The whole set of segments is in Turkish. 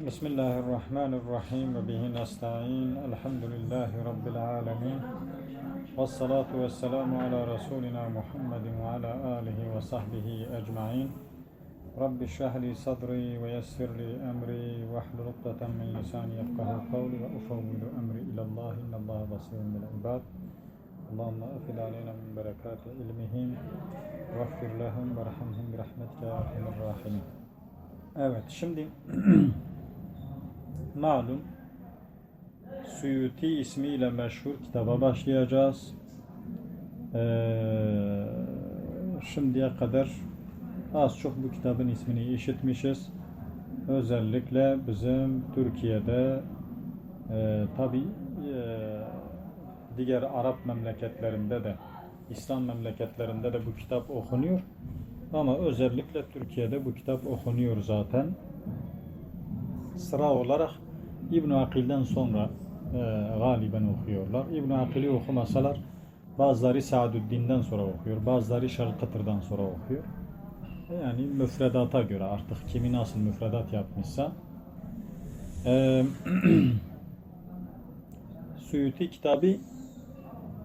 بسم الله الرحمن الرحيم وبه نستعين. الحمد لله رب العالمين والصلاة والسلام على رسولنا محمد وعلى آله وصحبه أجمعين. رب اشرح لي صدري ويسر لي أمري واحلل عقدة من لساني يفقه قولي وأفوض أمري إلى الله إن الله بصير بالعباد اللهم أفض علينا من بركات علمهم واغفر لهم وارحمهم برحمتك يا أرحم الراحمين. Evet şimdi malum Suyuti ismiyle meşhur kitaba başlayacağız. Ee, şimdiye kadar az çok bu kitabın ismini işitmişiz. Özellikle bizim Türkiye'de e, tabi e, diğer Arap memleketlerinde de İslam memleketlerinde de bu kitap okunuyor. Ama özellikle Türkiye'de bu kitap okunuyor zaten. Sıra olarak İbn Akil'den sonra e, galiben okuyorlar. İbn Akil'i okumasalar bazıları Sa'duddin'den sonra okuyor, bazıları Şalkatır'dan sonra okuyor. Yani müfredata göre artık kimi nasıl müfredat yapmışsa. E, Suyuti kitabı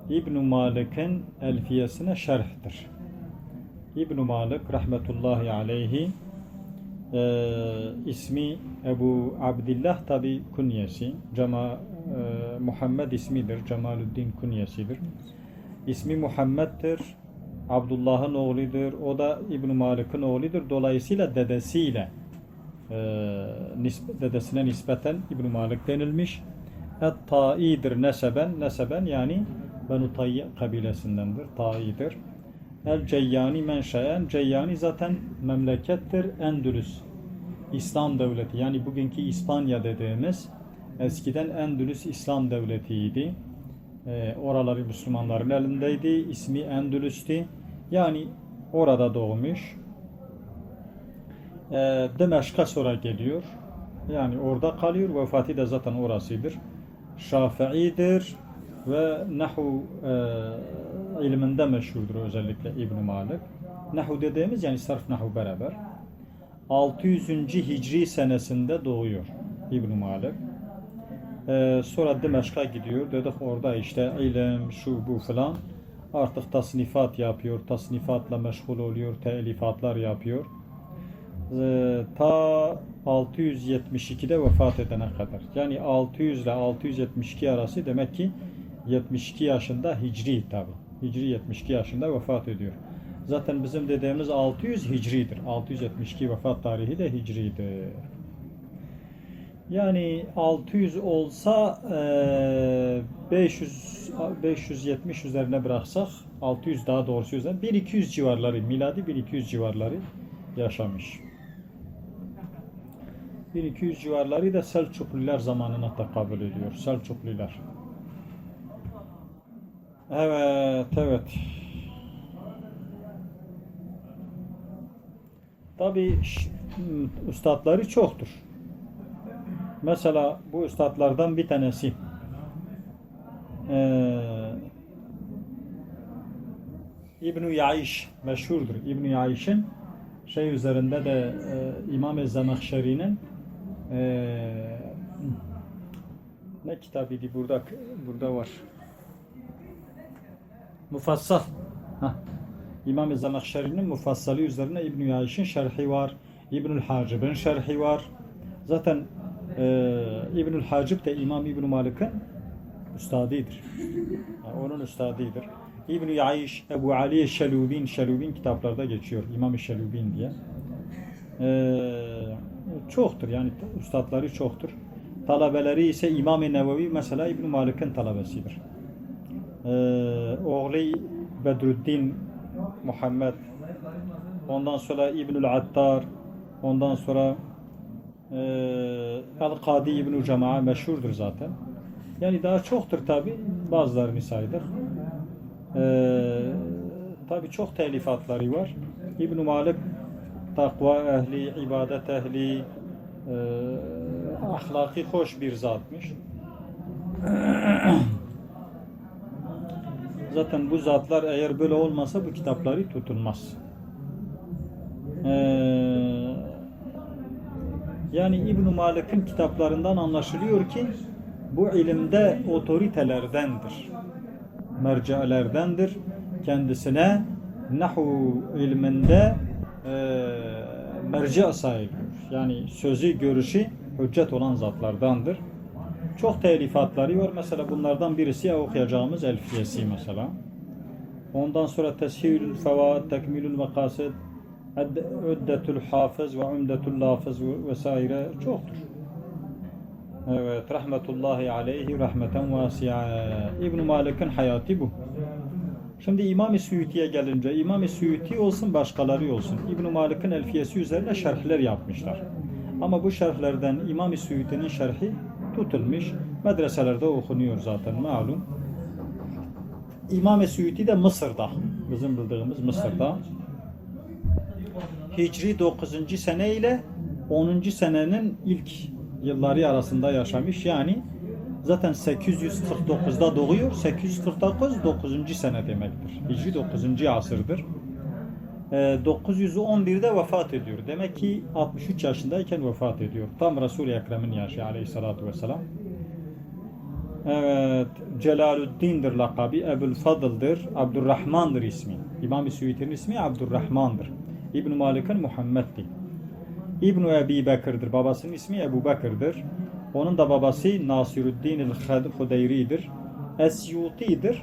İbn Malik'in elfiyesine şerhtir. İbn Malik rahmetullahi aleyhi e, ismi Ebu Abdillah tabi kunyesi. Cema, e, Muhammed ismidir Cemalüddin kunyesidir. İsmi Muhammed'dir Abdullah'ın oğludur o da İbn Malik'in oğludur. Dolayısıyla dedesiyle e, nisp, dedesine nispeten İbn Malik denilmiş. Et-Ta'i'dir neseben neseben yani Benu Tayyi kabilesindendir Ta'i'dir El Ceyyani menşaen. Ceyyani zaten memlekettir. Endülüs. İslam devleti. Yani bugünkü İspanya dediğimiz eskiden Endülüs İslam devletiydi. E, oraları Müslümanların elindeydi. İsmi Endülüs'tü. Yani orada doğmuş. E, Demeşk'a sonra geliyor. Yani orada kalıyor. Vefatı da zaten orasıdır. Şafii'dir ve nahu e, ilminde meşhurdur özellikle İbn Malik. Nahu dediğimiz yani sarf nahu beraber. 600. Hicri senesinde doğuyor İbn Malik. E, sonra Dimeşk'a gidiyor. Dedik orada işte ilim, şu bu falan. Artık tasnifat yapıyor. Tasnifatla meşgul oluyor. Telifatlar yapıyor. E, ta 672'de vefat edene kadar. Yani 600 ile 672 arası demek ki 72 yaşında Hicri tabi. Hicri 72 yaşında vefat ediyor. Zaten bizim dediğimiz 600 Hicri'dir. 672 vefat tarihi de Hicri'dir. Yani 600 olsa 500 570 üzerine bıraksak 600 daha doğrusu üzerine 1200 civarları miladi 1200 civarları yaşamış. 1200 civarları da Selçuklular zamanına tekabül ediyor. Selçuklular. Evet, evet. Tabi üstadları çoktur. Mesela bu üstadlardan bir tanesi ee, İbn-i Yaiş meşhurdur. İbn-i Yaiş'in şey üzerinde de e, İmam-ı Zemahşeri'nin e, ne kitabıydı burada burada var. Mufassal. Heh. İmam-ı Zemahşeri'nin mufassali üzerine İbn-i Yayiş'in şerhi var. İbnül Hacib'in şerhi var. Zaten e, İbnül Hacib de İmam İbn Malik'in üstadidir. Yani onun üstadidir. İbn-i Yayiş, Ebu Ali Şelubin, Şelubin kitaplarda geçiyor. İmam-ı Şelubin diye. E, çoktur yani üstadları çoktur. Talebeleri ise İmam-ı Nevevi mesela İbn Malik'in talebesidir. Ee, oğlu Bedruddin Muhammed ondan sonra İbnül Attar ondan sonra e, El-Kadi İbnü Cema'a meşhurdur zaten. Yani daha çoktur tabi bazılarını sayılır. Ee, tabi çok telifatları var. İbn Malik takva ehli, ibadet ehli, e, ahlaki hoş bir zatmış. Zaten bu zatlar eğer böyle olmasa bu kitapları tutulmaz. Ee, Yani İbn Malik'in kitaplarından anlaşılıyor ki bu ilimde otoritelerdendir. Mercilerdendir. Kendisine nahu ilminde e, merci sayılıyor. Yani sözü, görüşü hüccet olan zatlardandır. Çok telifatları var. Mesela bunlardan birisi okuyacağımız Elfiyesi mesela. Ondan sonra Teshilül Fevaat, Tekmilül Makasid, Üddetül Hafız ve Umdetül Lafız vesaire çoktur. Evet, rahmetullahi aleyhi rahmeten vasi'a. İbn Malik'in hayatı bu. Şimdi İmam-ı Suyuti'ye gelince, İmam-ı Suyuti olsun başkaları olsun. İbn Malik'in elfiyesi üzerine şerhler yapmışlar. Ama bu şerhlerden İmam-ı Suyuti'nin şerhi tutulmuş. Medreselerde okunuyor zaten malum. İmam-ı Suyuti de Mısır'da. Bizim bildiğimiz Mısır'da. Hicri 9. sene ile 10. senenin ilk yılları arasında yaşamış. Yani zaten 849'da doğuyor. 849 9. sene demektir. Hicri 9. asırdır. Ee, 911'de vefat ediyor. Demek ki 63 yaşındayken vefat ediyor. Tam Resul-i Ekrem'in yaşı aleyhissalatu vesselam. Evet, Celalüddin'dir lakabı, Ebul Fadıl'dır, Abdurrahman'dır ismi. İmam-ı Suyuti'nin ismi Abdurrahman'dır. İbn Malik'in Muhammed'di. İbn Ebi Bekir'dir. Babasının ismi Ebu Bekir'dir. Onun da babası Nasiruddin el-Hudeyri'dir. Esyuti'dir.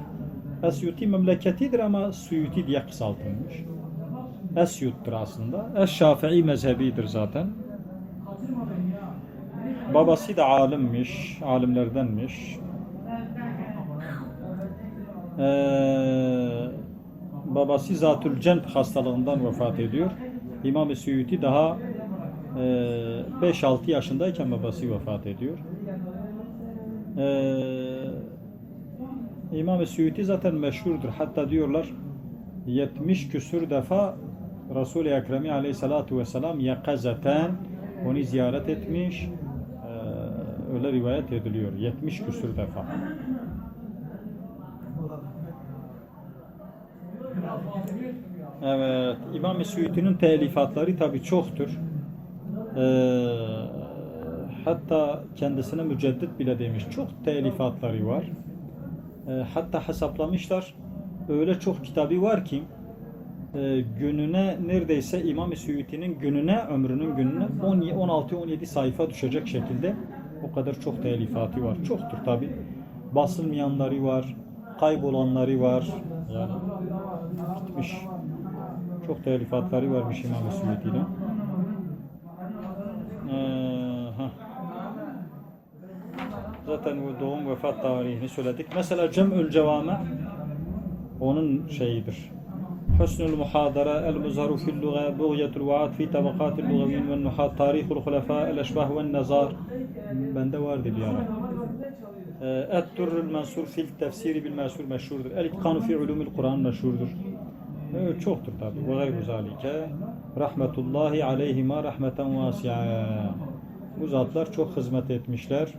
Esyuti memleketidir ama Suyuti diye kısaltılmış. Esyut'tur aslında. Es-Şafii mezhebidir zaten. Babası da alimmiş, alimlerdenmiş. Ee, babası Zatül Cenb hastalığından vefat ediyor. İmam-ı Suyuti daha e, 5-6 yaşındayken babası vefat ediyor. Ee, İmam-ı Suyuti zaten meşhurdur. Hatta diyorlar 70 küsür defa Resul-i Ekremi aleyhissalatu vesselam yakazeten onu ziyaret etmiş. Öyle rivayet ediliyor. 70 küsür defa. Evet, İmam-ı Suyuti'nin telifatları tabi çoktur. Ee, hatta kendisine müceddit bile demiş. Çok telifatları var. Ee, hatta hesaplamışlar. Öyle çok kitabı var ki e, gününe neredeyse İmam-ı Suyuti'nin gününe, ömrünün gününe 16-17 sayfa düşecek şekilde o kadar çok telifatı var. Çoktur tabi. Basılmayanları var, kaybolanları var. Yani gitmiş. Çok telifatları varmış İmam-ı Suyuti'nin. Hah. Zaten bu doğum vefat tarihini söyledik. Mesela Cem'ül Cevame onun şeyidir. Muzharu fil Luga, Buğyetul Vaat fi Tabakatil Lugavin ve Nuhat, Tarihul Hulafa, El Eşbah ve Nazar. Bende vardı bir ara. Ee, Et-Durrul Mansur fil Tefsiri bil Mesur meşhurdur. El İtkanu fi Ulumul Kur'an meşhurdur. Evet, çoktur tabi. Ve gayru zalike. Rahmetullahi aleyhima rahmeten vasi'a. Bu zatlar çok hizmet etmişler.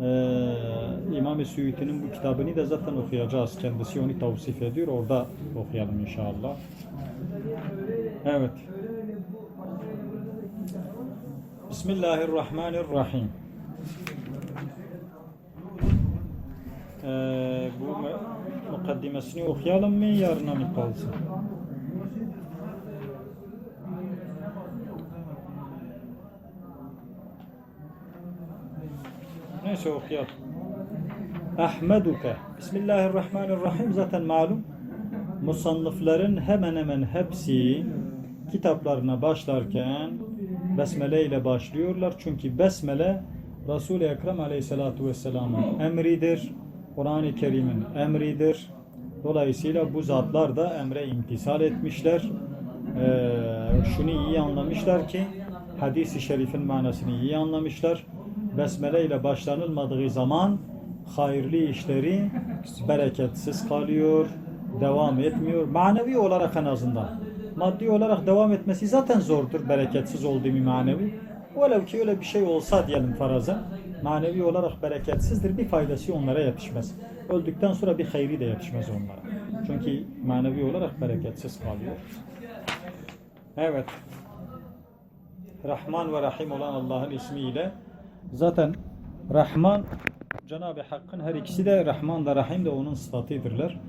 Ee, İmam-ı Suyuti'nin bu kitabını da zaten okuyacağız. Kendisi onu tavsif ediyor. Orada okuyalım inşallah. Evet. Bismillahirrahmanirrahim. Ee, bu mu- mukaddimesini okuyalım mı yarına mı kalsın? Neyse okuyalım. Ahmeduke. Bismillahirrahmanirrahim. Zaten malum. Musannıfların hemen hemen hepsi kitaplarına başlarken Besmele ile başlıyorlar. Çünkü Besmele Resul-i Ekrem Aleyhisselatü Vesselam'ın emridir. Kur'an-ı Kerim'in emridir. Dolayısıyla bu zatlar da emre imtisal etmişler. Ee, şunu iyi anlamışlar ki hadisi şerifin manasını iyi anlamışlar. Besmele ile başlanılmadığı zaman hayırlı işleri bereketsiz kalıyor, devam etmiyor. Manevi olarak en azından. Maddi olarak devam etmesi zaten zordur bereketsiz olduğu manevi. Velev ki öyle bir şey olsa diyelim faraza, manevi olarak bereketsizdir, bir faydası onlara yetişmez. Öldükten sonra bir hayri de yetişmez onlara. Çünkü manevi olarak bereketsiz kalıyor. Evet. Rahman ve Rahim olan Allah'ın ismiyle zaten Rahman Cenab-ı Hakk'ın her ikisi de Rahman da Rahim de onun sıfatıydırlar.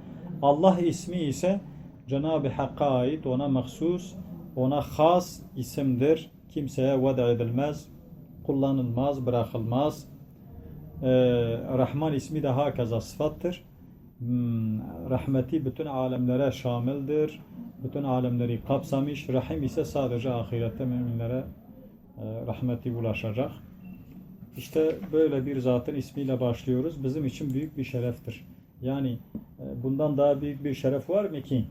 Allah ismi ise Cenab-ı Hakk'a ait, ona mahsus, ona has isimdir. Kimseye veda edilmez, kullanılmaz, bırakılmaz. Ee, Rahman ismi de hakeza sıfattır. Hmm, rahmeti bütün alemlere şamildir. Bütün alemleri kapsamış. Rahim ise sadece ahirette müminlere e, rahmeti ulaşacak. İşte böyle bir zatın ismiyle başlıyoruz. Bizim için büyük bir şereftir. Yani e, bundan daha büyük bir şeref var mı ki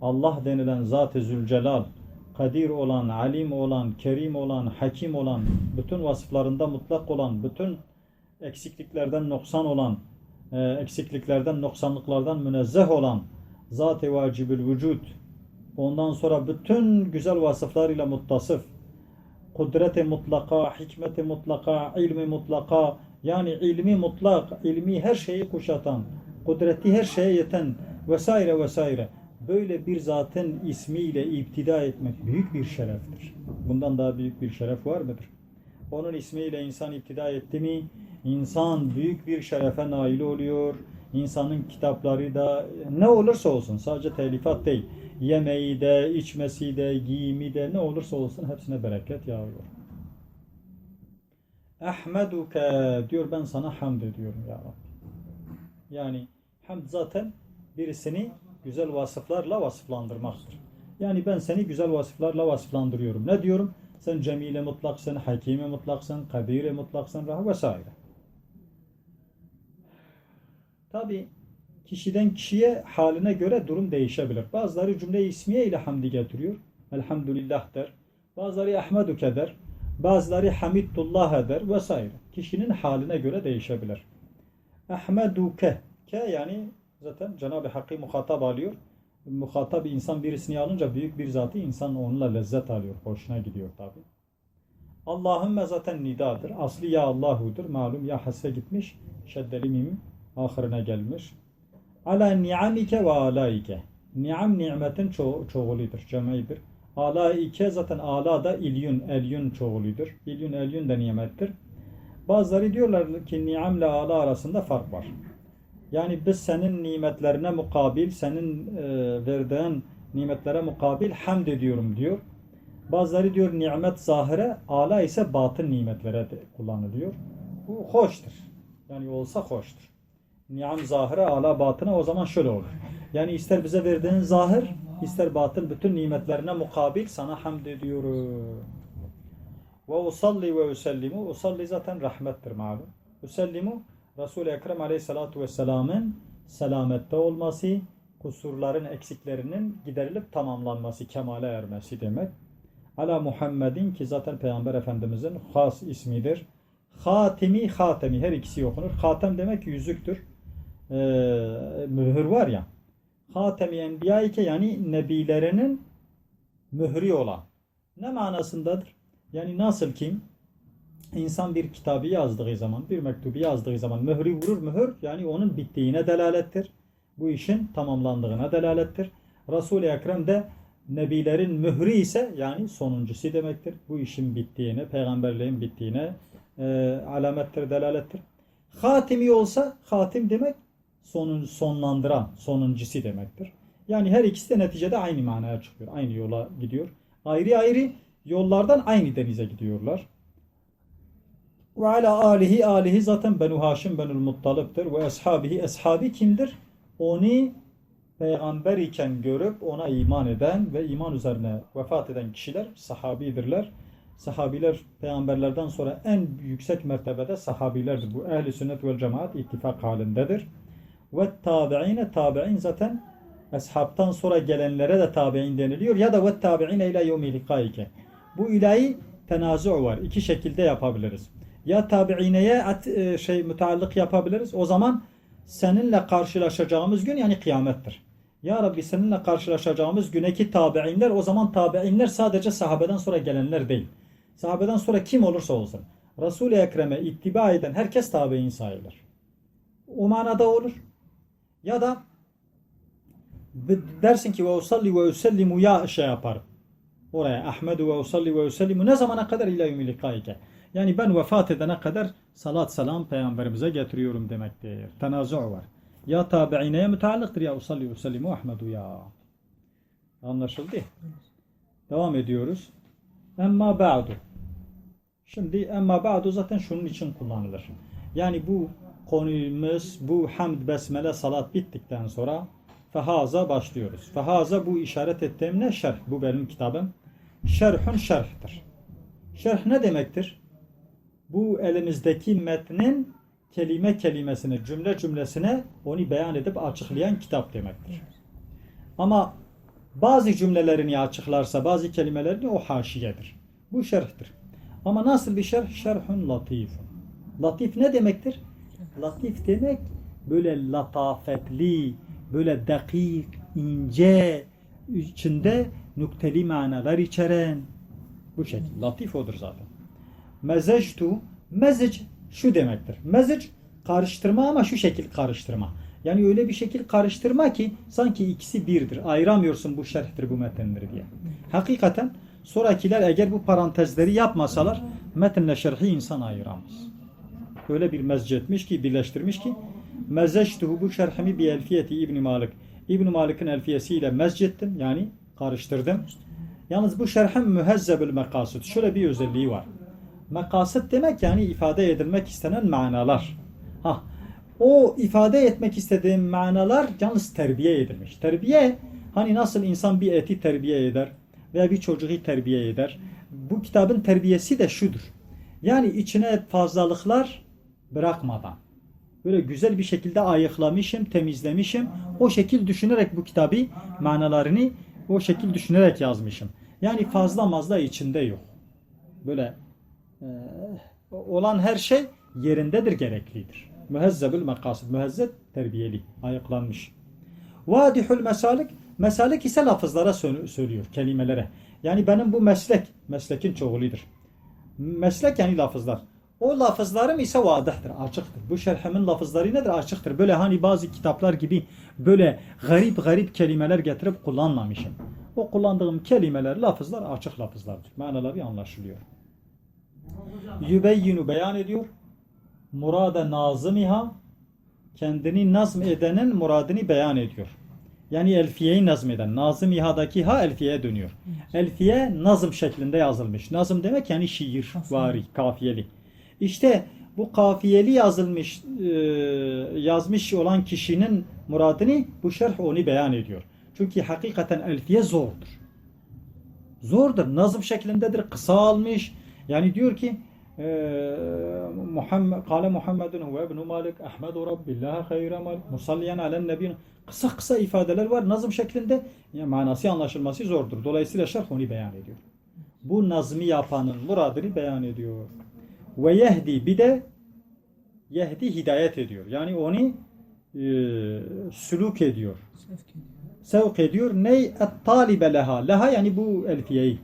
Allah denilen Zat-ı Zülcelal, Kadir olan, Alim olan, Kerim olan, Hakim olan, bütün vasıflarında mutlak olan, bütün eksikliklerden noksan olan, e, eksikliklerden, noksanlıklardan münezzeh olan Zat-ı Vacibül Vücud, ondan sonra bütün güzel vasıflarıyla muttasıf, kudreti mutlaka, hikmeti mutlaka, ilmi mutlaka, yani ilmi mutlak, ilmi her şeyi kuşatan, kudreti her şeye yeten vesaire vesaire. Böyle bir zatın ismiyle iptida etmek büyük bir şereftir. Bundan daha büyük bir şeref var mıdır? Onun ismiyle insan iptida etti mi, insan büyük bir şerefe nail oluyor. İnsanın kitapları da ne olursa olsun sadece telifat değil. Yemeği de, içmesi de, giyimi de ne olursa olsun hepsine bereket yağıyor. Ahmeduke diyor ben sana hamd ediyorum ya Rabbi. Yani hamd zaten birisini güzel vasıflarla vasıflandırmaktır. Yani ben seni güzel vasıflarla vasıflandırıyorum. Ne diyorum? Sen cemile mutlaksın, hakime mutlaksın, kadire mutlaksın, vesaire. Tabi kişiden kişiye haline göre durum değişebilir. Bazıları cümle ismiye ile hamdi getiriyor. Elhamdülillah der. Bazıları Ahmeduke der. Bazıları Hamidullah eder vesaire. Kişinin haline göre değişebilir. Ahmeduke ke yani zaten Cenab-ı Hakk'ı muhatap alıyor. Muhatap insan birisini alınca büyük bir zatı insan onunla lezzet alıyor. Hoşuna gidiyor tabi. Allahümme zaten nidadır. Aslı ya Allahu'dur. Malum ya hasfe gitmiş. Şeddeli mim ahirine gelmiş. Ala ni'amike ve alaike. Ni'am nimetin ço çoğuludur, cemidir. Alaike zaten ala da ilyun, elyun çoğuludur. İlyun, elyun da nimettir. Bazıları diyorlar ki ni'amle ala arasında fark var. Yani biz senin nimetlerine mukabil, senin e, verdiğin nimetlere mukabil hamd ediyorum diyor. Bazıları diyor nimet zahire, ala ise batın nimetlere de kullanılıyor. Bu hoştur. Yani olsa hoştur. Ni'am zahire, ala batına o zaman şöyle olur. Yani ister bize verdiğin zahir, ister batın bütün nimetlerine mukabil sana hamd ediyorum. Ve usalli ve usellimu. Usalli zaten rahmettir malum. Usellimu Resul-i Ekrem Aleyhisselatü Vesselam'ın selamette olması, kusurların, eksiklerinin giderilip tamamlanması, kemale ermesi demek. Ala Muhammedin ki zaten Peygamber Efendimizin has ismidir. Hatimi, hatemi her ikisi okunur. Hatem demek yüzüktür. Ee, mühür var ya. Hatemi Enbiyaike yani nebilerinin mührü olan. Ne manasındadır? Yani nasıl ki insan bir kitabı yazdığı zaman, bir mektubu yazdığı zaman mührü vurur mühür yani onun bittiğine delalettir. Bu işin tamamlandığına delalettir. Resul-i Ekrem de nebilerin mührü ise yani sonuncusu demektir. Bu işin bittiğine, peygamberliğin bittiğine e, alamettir, delalettir. Hatimi olsa hatim demek sonun, sonlandıran, sonuncusu demektir. Yani her ikisi de neticede aynı manaya çıkıyor. Aynı yola gidiyor. Ayrı ayrı yollardan aynı denize gidiyorlar. Ve ala alihi alihi zaten Benu Haşim Benul Muttalip'tir. Ve ashabihi ashabi kimdir? Onu peygamber iken görüp ona iman eden ve iman üzerine vefat eden kişiler sahabidirler. Sahabiler peygamberlerden sonra en yüksek mertebede sahabilerdir. Bu ehli sünnet ve cemaat ittifak halindedir. Ve tabi'ine tabi'in zaten ashabtan sonra gelenlere de tabi'in deniliyor ya da ve tabi'ine ila yevmi likaike. Bu ilahi tenazu var. İki şekilde yapabiliriz. Ya tabi'ineye e, şey müteallık yapabiliriz. O zaman seninle karşılaşacağımız gün yani kıyamettir. Ya Rabbi seninle karşılaşacağımız güneki tabi'inler o zaman tabi'inler sadece sahabeden sonra gelenler değil. Sahabeden sonra kim olursa olsun. Resul-i Ekrem'e ittiba eden herkes tabi'in sayılır. O manada olur. Ya da dersin ki ve usalli ve usellimu ya şey yaparım. Oraya Ahmedu ve usalli ve usellimu ne zamana kadar ila yevmi likaike. Yani ben vefat edene kadar salat selam peygamberimize getiriyorum demektir. Tenazu var. Ya tabi'ineye müteallıktır ya usalli ve usellimu Ahmedu ya. Anlaşıldı. Devam ediyoruz. Emma ba'du. Şimdi emma ba'du zaten şunun için kullanılır. Yani bu konumuz bu hamd besmele salat bittikten sonra fehaza başlıyoruz. Fehaza bu işaret ettiğim ne? Şerh. Bu benim kitabım. Şerhun şerhtir. Şerh ne demektir? Bu elimizdeki metnin kelime kelimesine, cümle cümlesine onu beyan edip açıklayan kitap demektir. Ama bazı cümlelerini açıklarsa, bazı kelimelerini o haşiyedir. Bu şerhtir. Ama nasıl bir şerh? Şerhun latifun. Latif ne demektir? Latif demek böyle latafetli, böyle dakik, ince, içinde nükteli manalar içeren bu şekil. Latif odur zaten. Mezectu, mezic şu demektir. Mezic karıştırma ama şu şekil karıştırma. Yani öyle bir şekil karıştırma ki sanki ikisi birdir. Ayıramıyorsun bu şerhtir bu metindir diye. Hakikaten sonrakiler eğer bu parantezleri yapmasalar metinle şerhi insan ayıramaz. Öyle bir mezcetmiş ki birleştirmiş ki mezectuhu bu şerhimi bi elfiyeti İbn Malik. İbn Malik'in elfiyesiyle mezcettim yani karıştırdım. Yalnız bu şerhim mühezzebül mekasit. Şöyle bir özelliği var. Mekasit demek yani ifade edilmek istenen manalar. Ha, o ifade etmek istediğim manalar yalnız terbiye edilmiş. Terbiye hani nasıl insan bir eti terbiye eder veya bir çocuğu terbiye eder. Bu kitabın terbiyesi de şudur. Yani içine fazlalıklar bırakmadan böyle güzel bir şekilde ayıklamışım, temizlemişim. O şekil düşünerek bu kitabı manalarını o şekil düşünerek yazmışım. Yani fazla mazda içinde yok. Böyle e, olan her şey yerindedir, gereklidir. Mühezzebül mekasid, mühezzeb terbiyeli, ayıklanmış. Vadihül mesalik, mesalik ise lafızlara sö- söylüyor, kelimelere. Yani benim bu meslek, meslekin çoğuludur. Meslek yani lafızlar. O lafızlarım ise vadihtir, açıktır. Bu şerhimin lafızları nedir? Açıktır. Böyle hani bazı kitaplar gibi böyle garip garip kelimeler getirip kullanmamışım. O kullandığım kelimeler, lafızlar açık lafızlardır. Manaları anlaşılıyor. Yübeyyinu beyan ediyor. Murada nazımiha kendini nazm edenin muradını beyan ediyor. Yani elfiyeyi nazmeden. Nazım ihadaki ha elfiyeye dönüyor. Elfiye nazım şeklinde yazılmış. Nazım demek yani şiir, vari, kafiyeli. İşte bu kafiyeli yazılmış, e, yazmış olan kişinin muradını bu şerh onu beyan ediyor. Çünkü hakikaten elfiye zordur. Zordur. Nazım şeklindedir. Kısa almış. Yani diyor ki Muhammed kâle Muhammedun ve ibn Malik Ahmedu Rabbillah hayra malik musalliyen alen nebi kısa kısa ifadeler var nazım şeklinde yani manası anlaşılması zordur. Dolayısıyla şerh onu beyan ediyor. Bu nazmi yapanın muradını beyan ediyor. Ve yehdi bir de yehdi hidayet ediyor. Yani onu e, sülük ediyor. Sevk ediyor. Ney? Et talibe leha. Leha yani bu elfiyeyi.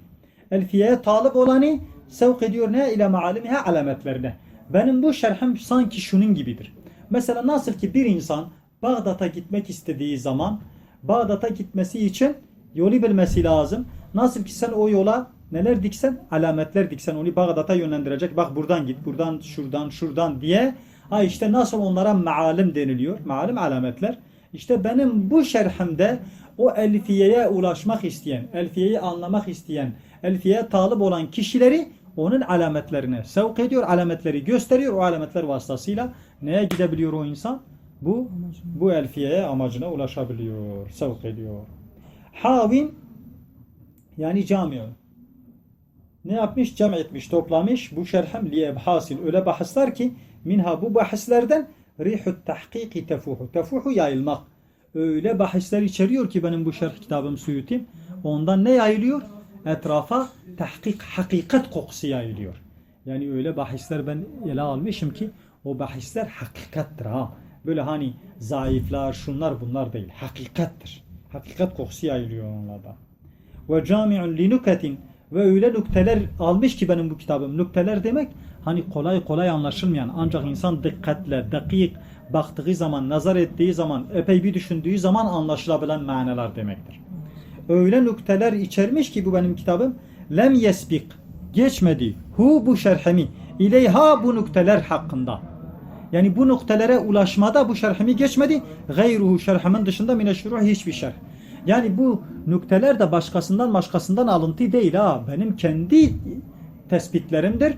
Elfiyeye talip olanı sevk ediyor ne? ile maalimihe alametlerine. Benim bu şerhim sanki şunun gibidir. Mesela nasıl ki bir insan Bağdat'a gitmek istediği zaman Bağdat'a gitmesi için yolu bilmesi lazım. Nasıl ki sen o yola neler diksen alametler diksen onu Bağdat'a yönlendirecek. Bak buradan git, buradan, şuradan, şuradan diye. Ha işte nasıl onlara maalim deniliyor. Maalim alametler. İşte benim bu şerhimde o elfiyeye ulaşmak isteyen, elfiyeyi anlamak isteyen, elfiyeye talip olan kişileri onun alametlerine sevk ediyor, alametleri gösteriyor. O alametler vasıtasıyla neye gidebiliyor o insan? Bu bu elfiyeye amacına ulaşabiliyor, sevk ediyor. Havin yani cami. Ne yapmış? Cem etmiş, toplamış. Bu şerhem li ebhasil. Öyle bahisler ki minha bu bahislerden rihut tahkiki tefuhu. Tefuhu yayılmak. Öyle bahisler içeriyor ki benim bu şerh kitabım Suyutim. Ondan ne yayılıyor? Etrafa tahkik, hakikat kokusu yayılıyor. Yani öyle bahisler ben ele almışım ki o bahisler hakikattir ha. Böyle hani zayıflar, şunlar bunlar değil. Hakikattir. Hakikat kokusu yayılıyor onlarda. Ve cami'un li nuketin ve öyle nükteler almış ki benim bu kitabım. Nükteler demek hani kolay kolay anlaşılmayan ancak insan dikkatle, dakik baktığı zaman, nazar ettiği zaman, epey bir düşündüğü zaman anlaşılabilen manalar demektir. öyle nükteler içermiş ki bu benim kitabım lem yesbik geçmedi hu bu şerhimi ileyha bu nükteler hakkında. Yani bu noktalara ulaşmada bu şerhimi geçmedi. Gayruhu şerhimin dışında mine şuruh hiçbir şerh. Yani bu nükteler de başkasından başkasından alıntı değil ha. Benim kendi tespitlerimdir.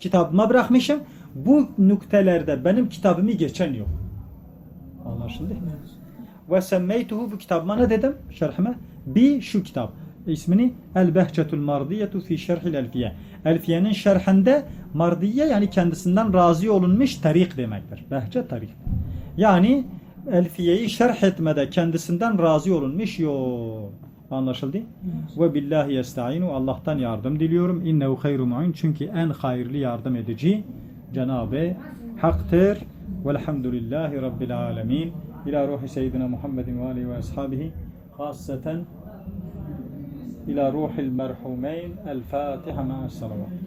Kitabıma bırakmışım. Bu nüktelerde benim kitabımı geçen yok. Anlaşıldı mı? Ve semmeytuhu bu kitabıma ne dedim? Şerhime. Bi şu kitap. İsmini El Behçetul Mardiyetu fi şerhil Elfiye. Elfiye'nin şerhinde mardiye yani kendisinden razı olunmuş tarik demektir. Behçe tarik. Yani Elfiye'yi şerh etmede kendisinden razı olunmuş yok. Anlaşıldı? Ve billahi yesta'inu Allah'tan yardım diliyorum. İnnehu hayru mu'in çünkü en hayırlı yardım edici Cenab-ı Hak'tır. Velhamdülillahi Rabbil alemin. İlâ ruhi seyyidina Muhammedin ve aleyhi ve ashabihi hassaten إلى روح المرحومين الفاتحة مع الصلوات